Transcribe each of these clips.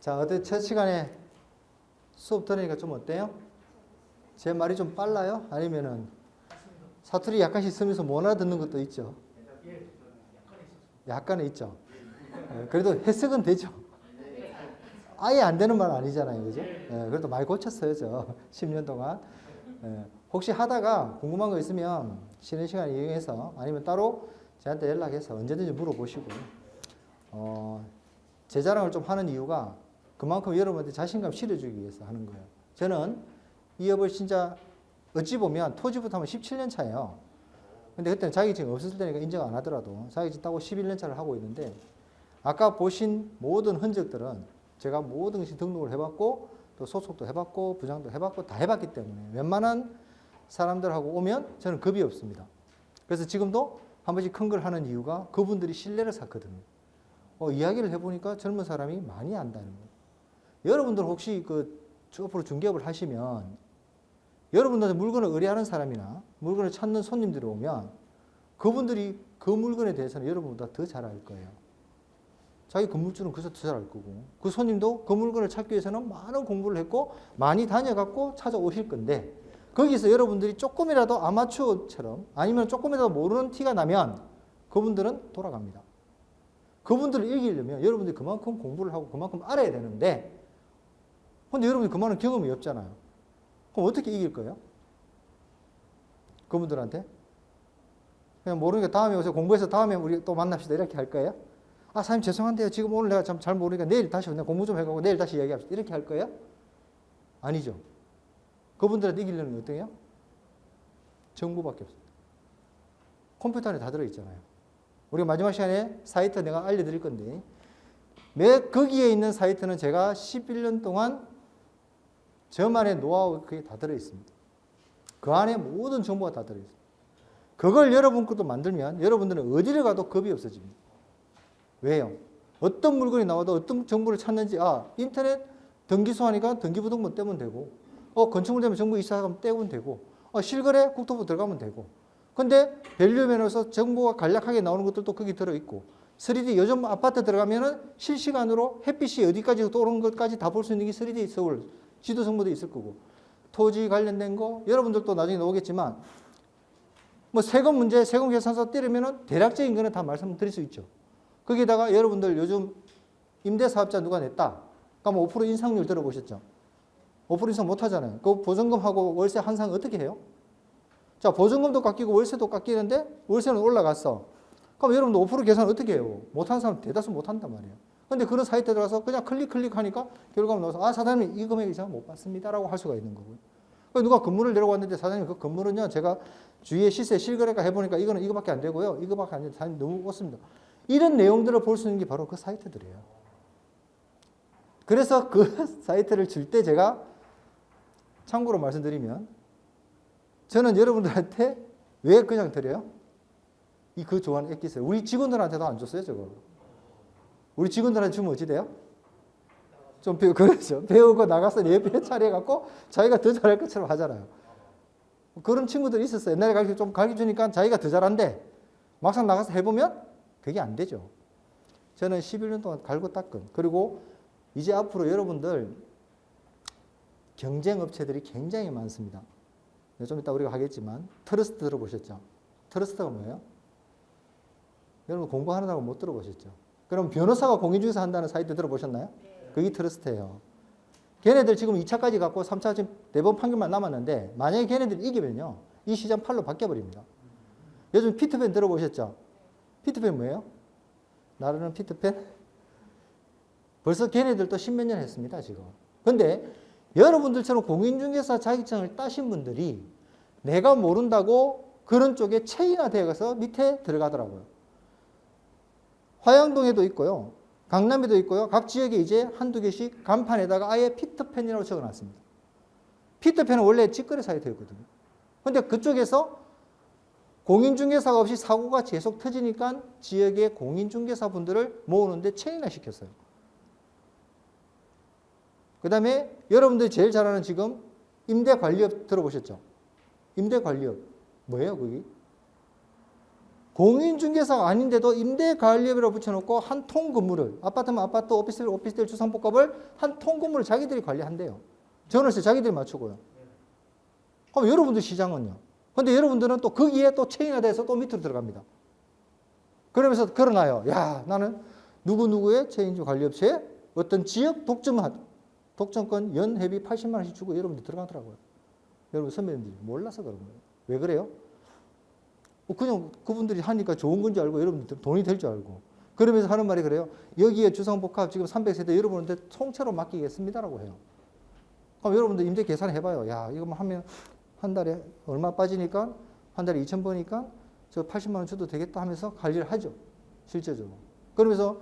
자, 어때? 첫 시간에 수업 들으니까 좀 어때요? 제 말이 좀 빨라요? 아니면은 사투리 약간씩 쓰면서 못 알아듣는 것도 있죠? 약간은 있죠. 예, 그래도 해석은 되죠. 아예 안 되는 말 아니잖아요, 그죠? 예, 그래도 많이 고쳤어요, 저 10년 동안. 예, 혹시 하다가 궁금한 거 있으면 쉬는 시간 이용해서 아니면 따로 저한테 연락해서 언제든지 물어보시고 어, 제 자랑을 좀 하는 이유가 그만큼 여러분한테 자신감 실어주기 위해서 하는 거예요. 저는 이 업을 진짜 어찌 보면 토지부터 하면 17년 차예요. 근데 그때는 자격증이 없었을 때니까 인정 안 하더라도 자격증 따고 11년 차를 하고 있는데 아까 보신 모든 흔적들은 제가 모든 것이 등록을 해봤고 또 소속도 해봤고 부장도 해봤고 다 해봤기 때문에 웬만한 사람들하고 오면 저는 겁이 없습니다. 그래서 지금도 한 번씩 큰 걸 하는 이유가 그분들이 신뢰를 쌓거든요. 어, 이야기를 해보니까 젊은 사람이 많이 안다는 거예요. 여러분들 혹시 그 앞으로 중개업을 하시면 여러분들한테 물건을 의뢰하는 사람이나 물건을 찾는 손님들이 오면 그분들이 그 물건에 대해서는 여러분보다 더 잘 알 거예요. 자기 건물주는 그래서 더 잘 알 거고 그 손님도 그 물건을 찾기 위해서는 많은 공부를 했고 많이 다녀갖고 찾아오실 건데 거기서 여러분들이 조금이라도 아마추어처럼 아니면 조금이라도 모르는 티가 나면 그분들은 돌아갑니다. 그분들을 이기려면 여러분들이 그만큼 공부를 하고 그만큼 알아야 되는데 근데 여러분이 그만한 경험이 없잖아요. 그럼 어떻게 이길 거예요? 그분들한테? 그냥 모르니까 다음에 오세요. 공부해서 다음에 우리 또 만납시다. 이렇게 할 거예요? 아, 사장님 죄송한데요. 지금 오늘 내가 참 잘 모르니까 내일 다시 내가 공부 좀 해가고 내일 다시 이야기합시다. 이렇게 할 거예요? 아니죠. 그분들한테 이기려는 게 어때요? 정보밖에 없습니다. 컴퓨터 안에 다 들어있잖아요. 우리가 마지막 시간에 사이트 내가 알려드릴 건데 매 거기에 있는 사이트는 제가 11년 동안 저만의 노하우 그게 다 들어 있습니다. 그 안에 모든 정보가 다 들어 있습니다. 그걸 여러분 것도 만들면 여러분들은 어디를 가도 겁이 없어집니다. 왜요? 어떤 물건이 나와도 어떤 정보를 찾는지 아 인터넷 등기소 하니까 등기부등본 떼면 되고 어 건축물 되면 정부 이사하면 떼면 되고 어 실거래 국토부 들어가면 되고 근데 밸류 면에서 정보가 간략하게 나오는 것들도 거기 들어 있고 3D 요즘 아파트 들어가면은 실시간으로 햇빛이 어디까지 떠오르는 것까지 다 볼 수 있는 게 3D 서울 지도 정보도 있을 거고 토지 관련된 거 여러분들도 나중에 나오겠지만 뭐 세금 문제 세금 계산서 때리면은 대략적인 거는 다 말씀드릴 수 있죠. 거기다가 여러분들 요즘 임대 사업자 누가 냈다. 그러면 5% 인상률 들어보셨죠? 5% 인상 못 하잖아요. 그 보증금하고 월세 한상 어떻게 해요? 자, 보증금도 깎이고 월세도 깎이는데 월세는 올라갔어. 그럼 여러분들 5% 계산 어떻게 해요? 못하는 사람 대다수 못한단 말이에요. 근데 그런 사이트에 들어가서 그냥 클릭 클릭하니까 결과가 나와서 아 사장님 이 금액 이상 못 받습니다라고 할 수가 있는 거고요. 누가 건물을 내려왔는데 사장님 그 건물은요 제가 주위에 시세 실거래가 해보니까 이거는 이거밖에 안 되고요 이거밖에 안 돼요 사장님 너무 꽂습니다. 이런 내용들을 볼 수 있는 게 바로 그 사이트들이에요. 그래서 그 사이트를 줄 때 제가 참고로 말씀드리면 저는 여러분들한테 왜 그냥 드려요? 이그 좋아하는 엑기스 우리 직원들한테도 안 줬어요 저거. 우리 직원들한테 주면 어찌 돼요? 좀 배우, 그렇죠. 배우고 나가서 예배 차려갖고 자기가 더 잘할 것처럼 하잖아요. 그런 친구들이 있었어요. 옛날에 가르쳐 좀 가르쳐 주니까 자기가 더 잘한데 막상 나가서 해보면 그게 안 되죠. 저는 11년 동안 갈고 닦은 그리고 이제 앞으로 여러분들 경쟁 업체들이 굉장히 많습니다. 네, 좀 이따 우리가 하겠지만 트러스트 들어보셨죠? 트러스트가 뭐예요? 여러분 공부하느라고 못 들어보셨죠? 그럼 변호사가 공인중개사 한다는 사이트 들어보셨나요? 그게 트러스트예요. 걔네들 지금 2차까지 갖고 3차 지금 대법 판결만 남았는데 만약에 걔네들이 이기면요. 이 시장 팔로 바뀌어버립니다. 요즘 피트팬 들어보셨죠? 피트팬 뭐예요? 나르는 피트팬? 벌써 걔네들도 십몇 년 했습니다, 지금. 근데 여러분들처럼 공인중개사 자격증을 따신 분들이 내가 모른다고 그런 쪽에 체인화 되어 가서 밑에 들어가더라고요. 화양동에도 있고요. 강남에도 있고요. 각 지역에 이제 한두 개씩 간판에다가 아예 피터팬이라고 적어놨습니다. 피터팬은 원래 직거래 사이트였거든요. 근데 그쪽에서 공인중개사가 없이 사고가 계속 터지니까 지역의 공인중개사 분들을 모으는데 체인화 시켰어요. 그 다음에 여러분들이 제일 잘 아는 지금 임대관리업 들어보셨죠? 임대관리업. 뭐예요, 거기? 공인중개사가 아닌데도 임대관리업이라고 붙여놓고 한 통 건물을 아파트면 아파트, 오피스텔, 오피스텔 주상복합을 한 통 건물을 자기들이 관리한대요. 전월세 자기들이 맞추고요. 그럼 여러분들 시장은요? 근데 여러분들은 또 거기에 또 체인화돼서 또 밑으로 들어갑니다. 그러면서 걸어놔요. 야, 나는 누구누구의 체인주 관리업체에 어떤 지역 독점, 독점권 연회비 80만 원씩 주고 여러분들 들어가더라고요. 여러분 선배님들이 몰라서 그런 거예요. 왜 그래요? 뭐 그냥 그분들이 하니까 좋은 건지 알고 여러분들 돈이 될 줄 알고 그러면서 하는 말이 그래요. 여기에 주상복합 지금 300세대 여러분한테 통째로 맡기겠습니다라고 해요. 그럼 여러분들 임대 계산해봐요. 야 이거 뭐 하면 한 달에 얼마 빠지니까 한 달에 2천 버니까 저 80만 원 줘도 되겠다 하면서 관리를 하죠. 실제적으로. 그러면서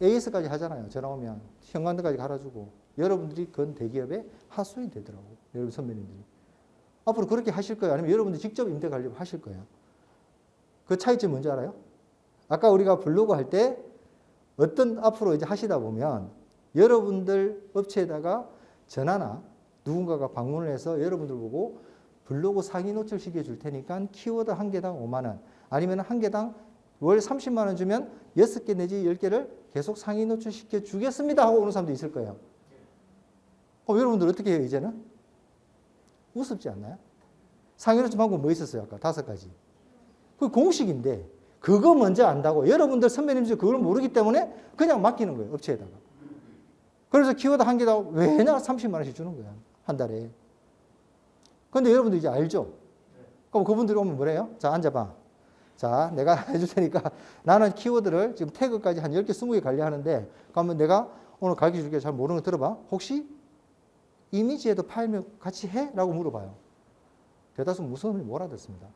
AS까지 하잖아요. 전화 오면 현관들까지 갈아주고 여러분들이 건 대기업의 하수인이 되더라고. 여러분 선배님들이. 앞으로 그렇게 하실 거예요? 아니면 여러분들이 직접 임대 관리를 하실 거예요? 그 차이점 뭔지 알아요? 아까 우리가 블로그 할 때 어떤 앞으로 이제 하시다 보면 여러분들 업체에다가 전화나 누군가가 방문을 해서 여러분들 보고 블로그 상위 노출 시켜 줄 테니까 키워드 한 개당 5만 원 아니면 한 개당 월 30만 원 주면 6개 내지 10개를 계속 상위 노출 시켜 주겠습니다 하고 오는 사람도 있을 거예요. 그럼 여러분들 어떻게 해요 이제는? 우습지 않나요? 상위 노출 방법 뭐 있었어요 아까 다섯 가지. 그 공식인데 그거 먼저 안다고 여러분들 선배님들 그걸 모르기 때문에 그냥 맡기는 거예요 업체에다가. 그래서 키워드 한 개당 왜냐 30만 원씩 주는 거야 한 달에. 근데 여러분들 이제 알죠? 그럼 그분들이 오면 뭐래요? 자 앉아봐. 자 내가 해줄 테니까 나는 키워드를 지금 태그까지 한 10개 20개 관리하는데 그러면 내가 오늘 가르쳐 줄게 잘 모르는 거 들어봐. 혹시 이미지에도 파일명 같이 해? 라고 물어봐요. 대다수 못 알아듣습니다.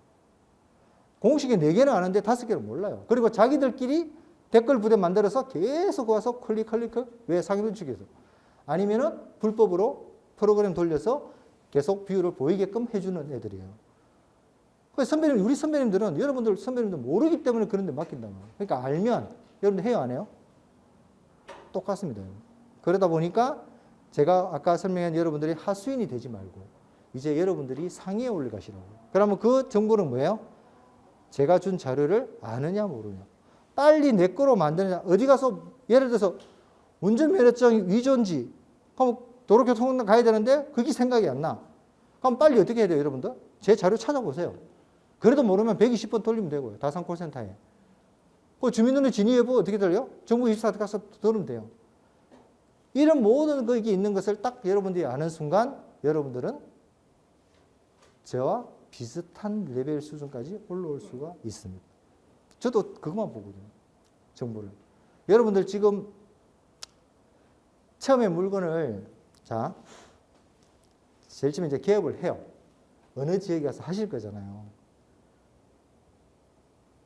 공식이 4개는 아는데 5개는 몰라요. 그리고 자기들끼리 댓글 부대 만들어서 계속 와서 클릭 클릭 왜 상위분 측에서 아니면은 불법으로 프로그램 돌려서 계속 뷰를 보이게끔 해주는 애들이에요. 그 선배님 우리 선배님들은 여러분들 선배님들 모르기 때문에 그런 데 맡긴다 말이에요. 그러니까 알면 여러분들 해요 안 해요? 똑같습니다. 그러다 보니까 제가 아까 설명한 여러분들이 하수인이 되지 말고 이제 여러분들이 상위에 올라가시라고. 그러면 그 정보는 뭐예요? 제가 준 자료를 아느냐 모르냐. 빨리 내 거로 만드느냐. 어디 가서 예를 들어서 운전면허증 위조인지 그럼 도로교통공단 가야 되는데 그게 생각이 안 나. 그럼 빨리 어떻게 해야 돼요 여러분들? 제 자료 찾아보세요. 그래도 모르면 120번 돌리면 되고요. 다산 콜센터에. 그 주민등록 진위여부 어떻게 들려? 정부 24대 가서 들으면 돼요. 이런 모든 것이 있는 것을 딱 여러분들이 아는 순간 여러분들은 저와 비슷한 레벨 수준까지 올라올 수가 있습니다. 저도 그것만 보거든요. 정보를. 여러분들 지금 처음에 물건을 자 제일 처음에 이제 개업을 해요. 어느 지역에 가서 하실 거잖아요.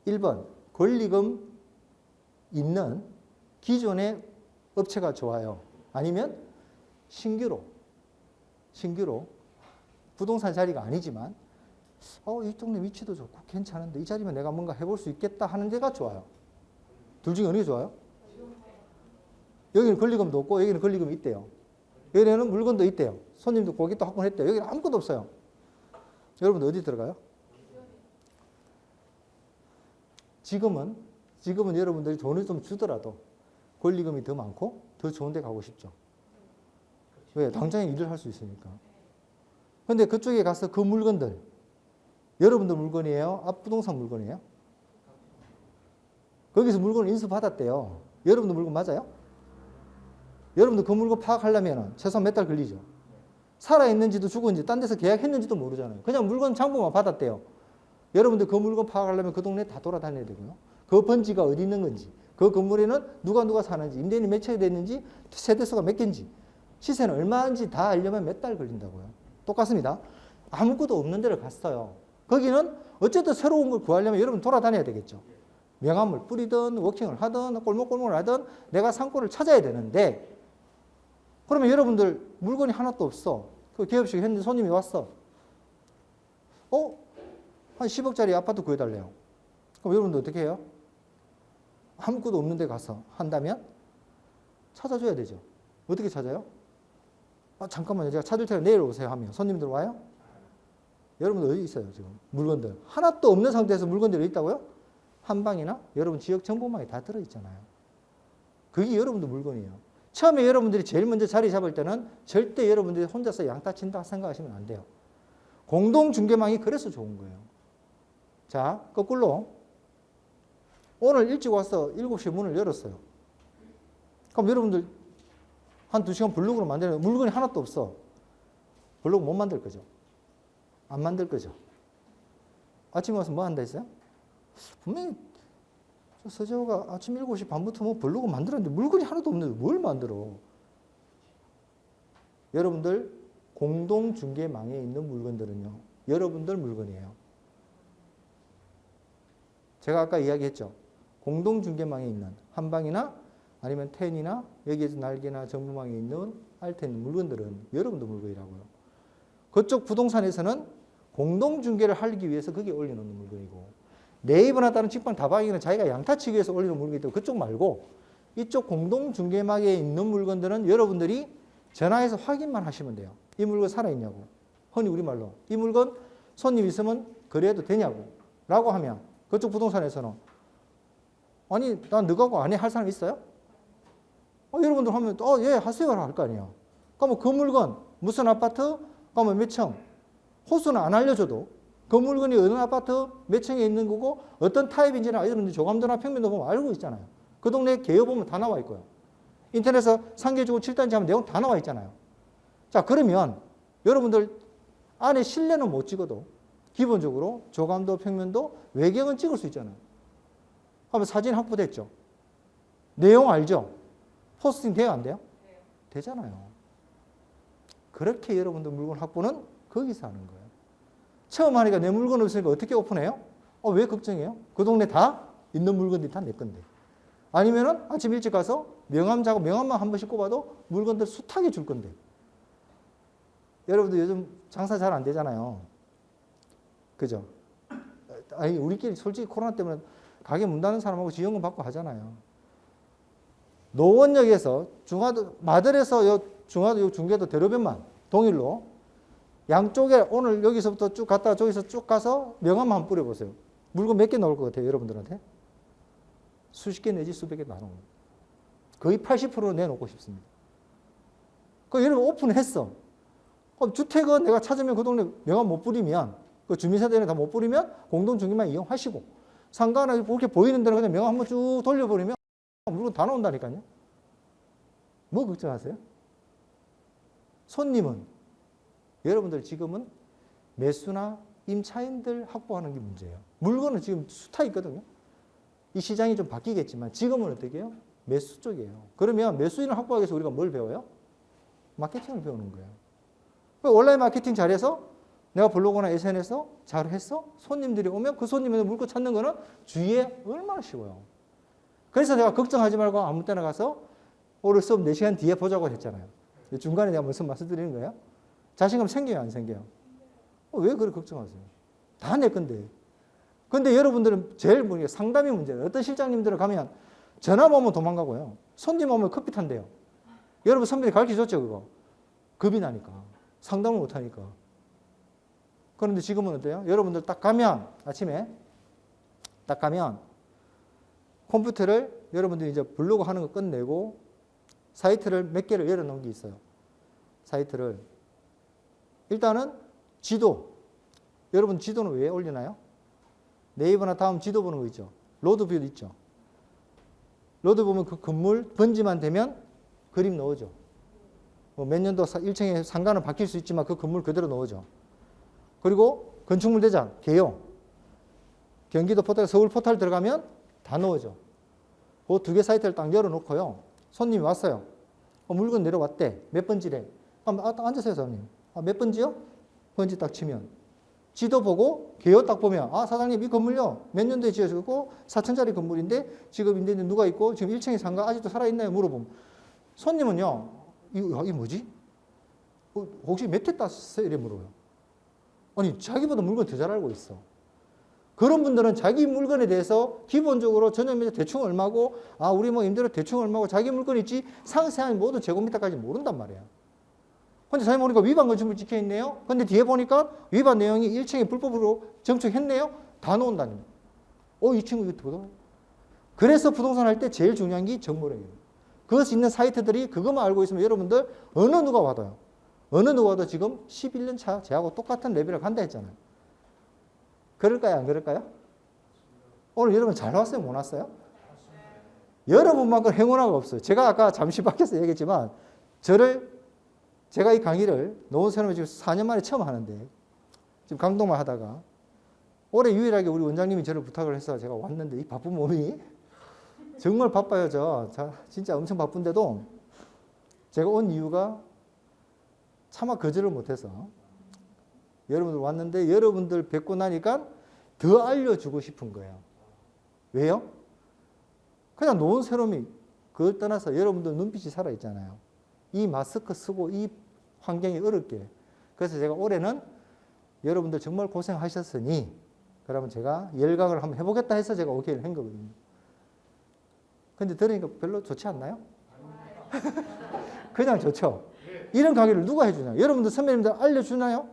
1번 권리금 있는 기존의 업체가 좋아요. 아니면 신규로 신규로 부동산 자리가 아니지만 어, 이 동네 위치도 좋고 괜찮은데 이 자리면 내가 뭔가 해볼 수 있겠다 하는 데가 좋아요. 둘 중에 어느 게 좋아요? 여기는 권리금도 없고 여기는 권리금이 있대요. 여기는 물건도 있대요. 손님도 고객도 확보했대요. 여기는 아무것도 없어요. 여러분 어디 들어가요? 지금은 지금은 여러분들이 돈을 좀 주더라도 권리금이 더 많고 더 좋은 데 가고 싶죠. 왜? 당장에 일을 할 수 있으니까. 근데 그쪽에 가서 그 물건들 여러분들 물건이에요? 앞부동산 물건이에요? 거기서 물건을 인수받았대요. 여러분들 물건 맞아요? 여러분들 그 물건 파악하려면 최소한 몇 달 걸리죠. 살아있는지도 죽었는지 딴 데서 계약했는지도 모르잖아요. 그냥 물건 장부만 받았대요. 여러분들 그 물건 파악하려면 그 동네 다 돌아다녀야 되고요. 그 번지가 어디 있는 건지, 그 건물에는 누가 누가 사는지, 임대인이 몇 채가 됐는지, 세대수가 몇 개인지, 시세는 얼마인지 다 알려면 몇 달 걸린다고요. 똑같습니다. 아무것도 없는 데를 갔어요. 거기는 어쨌든 새로운 걸 구하려면 여러분 돌아다녀야 되겠죠. 명함을 뿌리든 워킹을 하든 꼴목꼴목을 하든 내가 상권을 찾아야 되는데 그러면 여러분들 물건이 하나도 없어. 그 개업식 했는데 손님이 왔어. 어? 한 10억짜리 아파트 구해달래요. 그럼 여러분들 어떻게 해요? 아무것도 없는 데 가서 한다면 찾아줘야 되죠. 어떻게 찾아요? 아, 잠깐만요. 제가 찾을 테니까 내일 오세요 하면 손님들 와요? 여러분들 어디 있어요 지금? 물건들. 하나도 없는 상태에서 물건들이 있다고요? 한방이나 여러분 지역 정보망에 다 들어있잖아요. 그게 여러분들 물건이에요. 처음에 여러분들이 제일 먼저 자리 잡을 때는 절대 여러분들이 혼자서 양타 친다 생각하시면 안 돼요. 공동 중개망이 그래서 좋은 거예요. 자, 거꾸로 오늘 일찍 와서 7시에 문을 열었어요. 그럼 여러분들 한 2시간 블록으로 만드는 물건이 하나도 없어. 블록 못 만들 거죠. 안 만들 거죠. 아침에 와서 뭐 한다 했어요? 분명히 저 서재호가 아침 7시 반부터 뭐 블로그 만들었는데 물건이 하나도 없는데 뭘 만들어? 여러분들 공동 중개망에 있는 물건들은요. 여러분들 물건이에요. 제가 아까 이야기했죠. 공동 중개망에 있는 한방이나 아니면 텐이나 여기에서 날개나 정부망에 있는 알테 물건들은 여러분들 물건이라고요. 그쪽 부동산에서는 공동 중개를 하기 위해서 거기에 올려놓는 물건이고 네이버나 다른 직방 다방에는 자기가 양타치기 위해서 올리는 물건이기 때문에 그쪽 말고 이쪽 공동 중개망에 있는 물건들은 여러분들이 전화해서 확인만 하시면 돼요. 이 물건 살아있냐고. 흔히 우리말로 이 물건 손님 있으면 거래해도 되냐고 라고 하면 그쪽 부동산에서는 아니 난 너가고 안해할 사람 있어요? 어, 여러분들 하면 어 예 하세요 할 거 아니에요. 그러면 그 물건 무슨 아파트 그러면 몇 층? 호수는 안 알려줘도 그 물건이 어느 아파트 몇 층에 있는 거고 어떤 타입인지는 여러분들 조감도나 평면도 보면 알고 있잖아요. 그 동네 개요 보면 다 나와 있고요. 인터넷에서 상계주고 7단지 하면 내용 다 나와 있잖아요. 자 그러면 여러분들 안에 실내는 못 찍어도 기본적으로 조감도 평면도 외경은 찍을 수 있잖아요. 하면 사진 확보됐죠. 내용 알죠? 포스팅 돼요 안 돼요? 되잖아요. 그렇게 여러분들 물건 확보는 거기서 하는 거예요. 처음 하니까 내 물건 없으니까 어떻게 오픈해요? 어, 왜 걱정해요? 그 동네 다 있는 물건들이 다 내 건데. 아니면은 아침 일찍 가서 명함 작업, 명함만 한 번씩 꼽아도 물건들 숱하게 줄 건데. 여러분들 요즘 장사 잘 안 되잖아요. 그죠? 아니, 우리끼리 솔직히 코로나 때문에 가게 문 닫는 사람하고 지원금 받고 하잖아요. 노원역에서 중화도, 마들에서 요 중화도, 요 중계도 대로변만 동일로 양쪽에 오늘 여기서부터 쭉 갔다가 저기서 쭉 가서 명함 한번 뿌려 보세요. 물건 몇 개 나올 것 같아요, 여러분들한테? 수십 개 내지 수백 개 거예요. 거의 80% 내놓고 싶습니다. 그 여러분 오픈했어. 그럼 주택은 내가 찾으면 그 동네 명함 못 뿌리면 그 주민세대는 다 못 뿌리면 공동중개만 이용하시고 상가나 그렇게 보이는 데는 그냥 명함 한번 쭉 돌려버리면 물건 다 나온다니까요. 뭐 걱정하세요? 손님은 여러분들 지금은 매수나 임차인들 확보하는 게 문제예요. 물건은 지금 숱하 있거든요. 이 시장이 좀 바뀌겠지만 지금은 어떻게 해요? 매수 쪽이에요. 그러면 매수인을 확보하기 위해서 우리가 뭘 배워요? 마케팅을 배우는 거예요. 그 온라인 마케팅 잘해서 내가 블로그나 SNS에서 잘 했어? 손님들이 오면 그 손님의 물건 찾는 거는 주위에 얼마나 쉬워요. 그래서 내가 걱정하지 말고 아무 때나 가서 오늘 수업 4시간 뒤에 보자고 했잖아요. 중간에 내가 무슨 말씀 드리는 거예요? 자신감 생겨요, 안 생겨요? 어, 왜 그렇게 걱정하세요? 다 내 건데. 근데 여러분들은 제일 문제, 상담이 문제예요. 어떤 실장님들은 가면 전화 오면 도망가고요. 손님 오면 커피 탄대요. 여러분 선배님 가르쳐 줬죠, 그거? 겁이 나니까. 상담을 못 하니까. 그런데 지금은 어때요? 여러분들 딱 가면, 아침에 딱 가면 컴퓨터를 여러분들이 이제 블로그 하는 거 끝내고 사이트를 몇 개를 열어놓은 게 있어요. 사이트를. 일단은 지도. 여러분 지도는 왜 올리나요? 네이버나 다음 지도 보는 거 있죠. 로드뷰 있죠. 로드 보면 그 건물 번지만 되면 그림 넣어줘. 뭐 몇 년도 1층에 상가는 바뀔 수 있지만 그 건물 그대로 넣어줘. 그리고 건축물 대장, 개요. 경기도 포털, 서울 포털 들어가면 다 넣어줘. 그 두 개 사이트를 딱 열어놓고요. 손님이 왔어요. 어, 물건 내려왔대. 몇 번지래. 그럼 아, 딱 앉으세요, 사장님. 아, 몇 번지요? 번지 딱 치면. 지도 보고 개요 딱 보면 아 사장님 이 건물요 몇 년도에 지어졌고 4층짜리 건물인데 지금 이제 누가 있고 지금 1층에 상가 아직도 살아있나요 물어보면 손님은요 이거 이 뭐지 어, 혹시 몇해 땄어요 이래 물어요 아니 자기보다 물건 더 잘 알고 있어 그런 분들은 자기 물건에 대해서 기본적으로 전용미터 대충 얼마고 아 우리 뭐 임대료 대충 얼마고 자기 물건 있지 상세한 모든 제곱미터까지 모른단 말이야 근데 사장님 보니까 위반 건축물 찍혀 있네요. 근데 뒤에 보니까 위반 내용이 1층에 불법으로 정축했네요. 다 놓은다니. 어, 이 친구 유튜브도. 그래서 부동산 할 때 제일 중요한 게 정보력이에요. 그것이 있는 사이트들이 그것만 알고 있으면 여러분들 어느 누가 와도요. 어느 누가 와도 지금 11년 차 제하고 똑같은 레벨을 간다 했잖아요. 그럴까요? 안 그럴까요? 오늘 여러분 잘 왔어요? 못 왔어요? 여러분만큼 행운아가 없어요. 제가 아까 잠시 밖에서 얘기했지만 저를 제가 이 강의를 노원 세놈이 지금 4년 만에 처음 하는데 지금 강동만 하다가 올해 유일하게 우리 원장님이 저를 부탁을 해서 제가 왔는데 이 바쁜 몸이 정말 바빠요 저. 자, 진짜 엄청 바쁜데도 제가 온 이유가 차마 거절을 못해서 여러분들 왔는데 여러분들 뵙고 나니까 더 알려주고 싶은 거예요. 왜요? 그냥 노은 새롬이 그걸 떠나서 여러분들 눈빛이 살아있잖아요. 이 마스크 쓰고 이 환경이 어렵게. 그래서 제가 올해는 여러분들 정말 고생하셨으니 그러면 제가 열강을 한번 해보겠다 해서 제가 오케이를 한 거거든요. 근데 들으니까 별로 좋지 않나요? 그냥 좋죠. 이런 강의를 누가 해주나요? 여러분들 선배님들 알려주나요?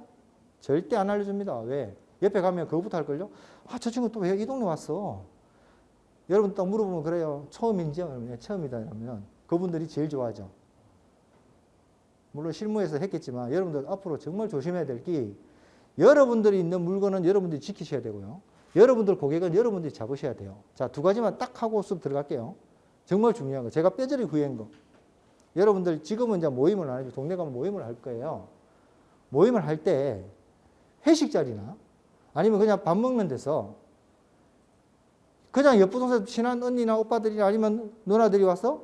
절대 안 알려줍니다. 왜? 옆에 가면 그거부터 할걸요? 아, 저 친구 또 왜 이 동네 왔어? 여러분 딱 물어보면 그래요. 처음인지요? 그러면 네, 처음이다. 그러면 그분들이 제일 좋아하죠. 물론 실무에서 했겠지만 여러분들 앞으로 정말 조심해야 될 게 여러분들이 있는 물건은 여러분들이 지키셔야 되고요. 여러분들 고객은 여러분들이 잡으셔야 돼요. 자, 두 가지만 딱 하고 쑥 들어갈게요. 정말 중요한 거. 제가 뼈저리 후회한 거. 여러분들 지금은 이제 모임을 안 하죠. 동네 가면 모임을 할 거예요. 모임을 할 때 회식 자리나 아니면 그냥 밥 먹는 데서 그냥 옆부 동산 친한 언니나 오빠들이나 아니면 누나들이 와서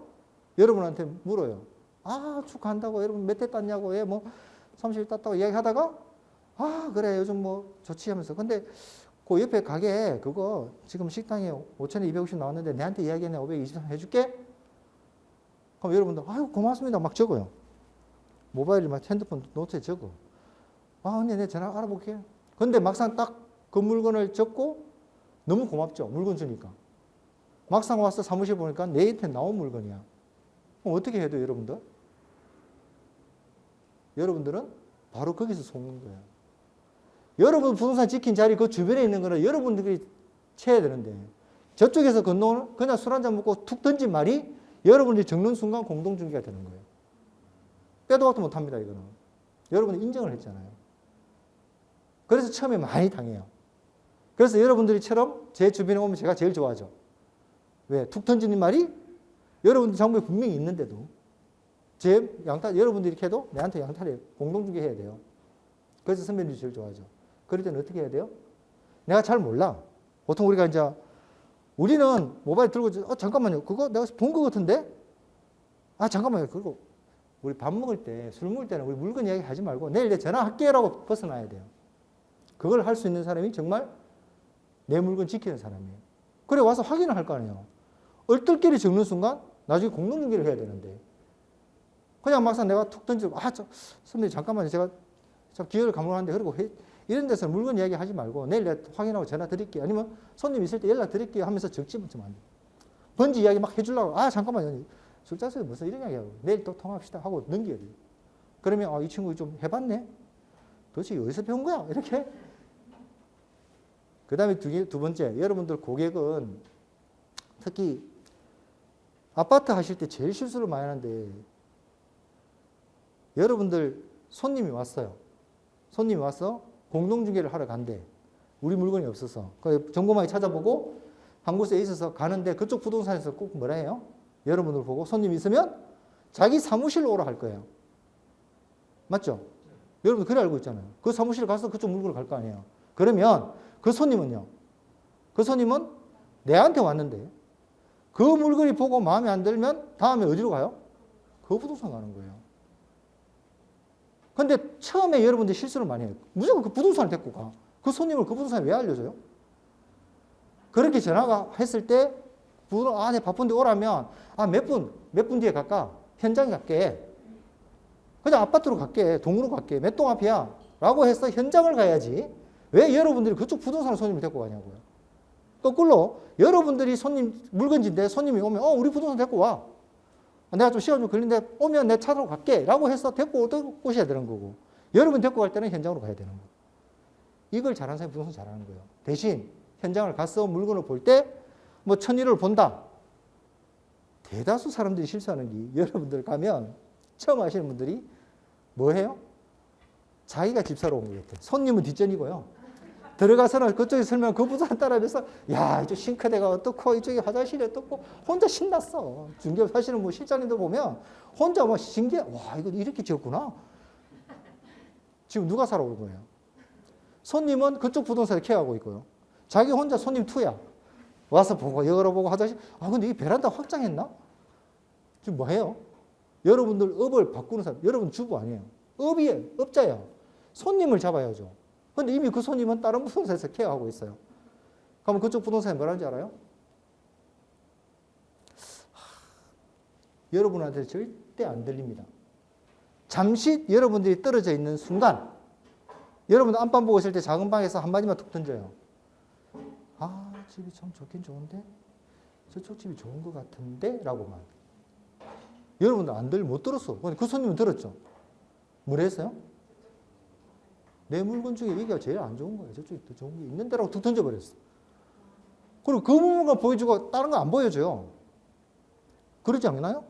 여러분한테 물어요. 아, 축하한다고 여러분 몇 대 땄냐고 예, 뭐 30일 땄다고 이야기하다가 아, 그래 요즘 뭐 좋지 하면서 근데 그 옆에 가게 그거 지금 식당에 5천에 250 나왔는데 내한테 이야기했네 523 해줄게. 그럼 여러분들 아유 고맙습니다 막 적어요. 모바일 막 핸드폰 노트에 적어. 아 언니 내 전화 알아볼게. 근데 막상 딱 그 물건을 적고 너무 고맙죠 물건 주니까. 막상 와서 사무실 보니까 내한테 나온 물건이야. 그럼 어떻게 돼요 여러분들? 여러분들은 바로 거기서 속는 거예요. 여러분 부동산 지킨 자리 그 주변에 있는 거는 여러분들이 채야 되는데 저쪽에서 건너오는 그냥 술 한잔 먹고 툭 던진 말이 여러분이 적는 순간 공동중개가 되는 거예요. 빼도 박도 못합니다 이거는. 여러분이 인정을 했잖아요. 그래서 처음에 많이 당해요. 그래서 여러분들이처럼 제 주변에 오면 제가 제일 좋아하죠. 왜? 툭 던지는 말이 여러분들 정보에 분명히 있는데도 제 양탈 여러분들이 이렇게 해도 내한테 양탈해 공동중개 해야 돼요. 그래서 선배님들이 제일 좋아하죠. 그럴 때는 어떻게 해야 돼요? 내가 잘 몰라. 보통 우리가 이제 우리는 모바일 들고 어 잠깐만요. 그거 내가 본거 같은데? 아 잠깐만요. 그리고 우리 밥 먹을 때 술 먹을 때는 우리 물건 이야기 하지 말고 내일 내 전화할게라고 벗어나야 돼요. 그걸 할 수 있는 사람이 정말 내 물건 지키는 사람이에요. 그래 와서 확인을 할 거 아니에요. 얼떨결에 적는 순간 나중에 공동중개를 해야 되는데 그냥 막상 내가 툭 던지고 아 저, 선배님 잠깐만요. 제가 참 기회를 감독하는데 그리고 회, 이런 데서 물건 이야기 하지 말고 내일 내가 확인하고 전화 드릴게요. 아니면 손님 있을 때 연락 드릴게요 하면서 적지면 좀 안 돼. 번지 이야기 막 해주려고 아 잠깐만요. 술자수에 무슨 이런 이야기 하고 내일 또 통화합시다 하고 넘겨야 돼요. 그러면 아, 이 친구 좀 해봤네. 도대체 어디서 배운 거야? 이렇게. 그 다음에 두, 두 번째, 여러분들 고객은 특히 아파트 하실 때 제일 실수를 많이 하는데 여러분들 손님이 왔어요. 손님이 와서 공동중개를 하러 간대. 우리 물건이 없어서. 그 정보망에 찾아보고 한 곳에 있어서 가는데 그쪽 부동산에서 꼭 뭐라 해요? 여러분들 보고 손님 있으면 자기 사무실로 오라 할 거예요. 맞죠? 여러분 그래 알고 있잖아요. 그 사무실 가서 그쪽 물건을 갈 거 아니에요. 그러면 그 손님은요. 그 손님은 내한테 왔는데 그 물건이 보고 마음에 안 들면 다음에 어디로 가요? 그 부동산 가는 거예요. 근데 처음에 여러분들 실수를 많이 해요. 무조건 그 부동산을 데리고 가. 그 손님을 그 부동산에 왜 알려줘요? 그렇게 전화가 했을 때, 아, 내 바쁜데 오라면, 아, 몇 분, 몇 분 뒤에 갈까? 현장에 갈게. 그냥 아파트로 갈게. 동으로 갈게. 몇 동 앞이야? 라고 해서 현장을 가야지. 왜 여러분들이 그쪽 부동산 손님을 데리고 가냐고요. 거꾸로, 여러분들이 손님, 물건지인데 손님이 오면, 어, 우리 부동산 데리고 와. 내가 좀 시간 좀 걸린데 오면 내 차로 갈게. 라고 해서 데리고 오셔야 되는 거고. 여러분 데리고 갈 때는 현장으로 가야 되는 거고. 이걸 잘하는 사람이 부동산 잘하는 거예요. 대신 현장을 가서 물건을 볼 때 뭐 천일을 본다. 대다수 사람들이 실수하는 게 여러분들 가면 처음 하시는 분들이 뭐 해요? 자기가 집사러 온것 같아. 손님은 뒷전이고요. 들어가서는 그쪽에 설명 그 부산 따라하면서 야 이쪽 싱크대가 어떻고 이쪽에 화장실이 어떻고 혼자 신났어. 중개업 하시는 뭐 실장님들 보면 혼자 막 신기해. 와 이거 이렇게 지었구나. 지금 누가 온 거예요? 손님은 그쪽 부동산에 케어하고 있고요. 자기 혼자 손님 투야. 와서 보고 열어보고 화장실. 아 근데 이 베란다 확장했나? 지금 뭐 해요? 여러분들 업을 바꾸는 사람, 여러분 주부 아니에요. 업이에요. 업자예요. 손님을 잡아야죠. 근데 이미 그 손님은 다른 부동산에서 케어하고 있어요. 그러면 그쪽 부동산이 뭐라는지 알아요? 하, 여러분한테 절대 안 들립니다. 잠시 여러분들이 떨어져 있는 순간, 여러분 안방 보고 있을 때 작은 방에서 한마디만 툭 던져요. 아, 집이 참 좋긴 좋은데, 저쪽 집이 좋은 것 같은데? 라고만. 여러분들 안 들, 못 들었어. 그 손님은 들었죠. 뭐라 했어요? 내 물건 중에 여기가 제일 안 좋은 거예요. 저쪽이 더 좋은 게 있는데라고 툭 던져버렸어. 그리고 그 부분만 보여주고 다른 거 안 보여줘요. 그러지 않나요?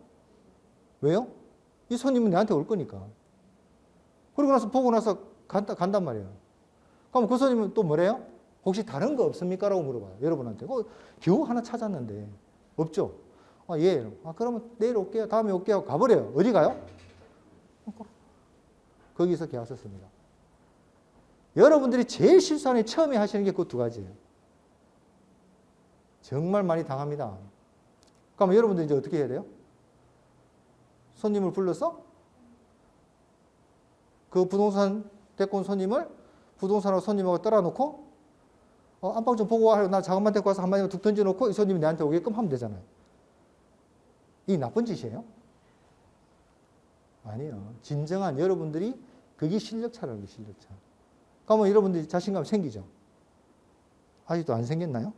왜요? 이 손님은 내한테 올 거니까. 그러고 나서 보고 나서 간다, 간단 말이에요. 그럼 그 손님은 또 뭐래요? 혹시 다른 거 없습니까? 라고 물어봐요. 여러분한테. 어, 겨우 하나 찾았는데. 없죠? 아, 예. 아, 그러면 내일 올게요. 다음에 올게요. 가버려요. 어디 가요? 거기서 계약서 씁니다. 여러분들이 제일 실수하는 게 처음에 하시는 게 그 두 가지예요. 정말 많이 당합니다. 그러면 여러분들 이제 어떻게 해야 돼요? 손님을 불러서 그 부동산 데리고 온 손님을 부동산하고 손님하고 떨어놓고 어, 안방 좀 보고 와. 하고 나 작업만 데리고 와서 한마디만 툭 던져놓고 이 손님이 내한테 오게끔 하면 되잖아요. 이 나쁜 짓이에요? 아니요. 진정한 여러분들이 그게 실력차라는 게 실력차. 그러면 여러분들이 자신감 생기죠? 아직도 안 생겼나요?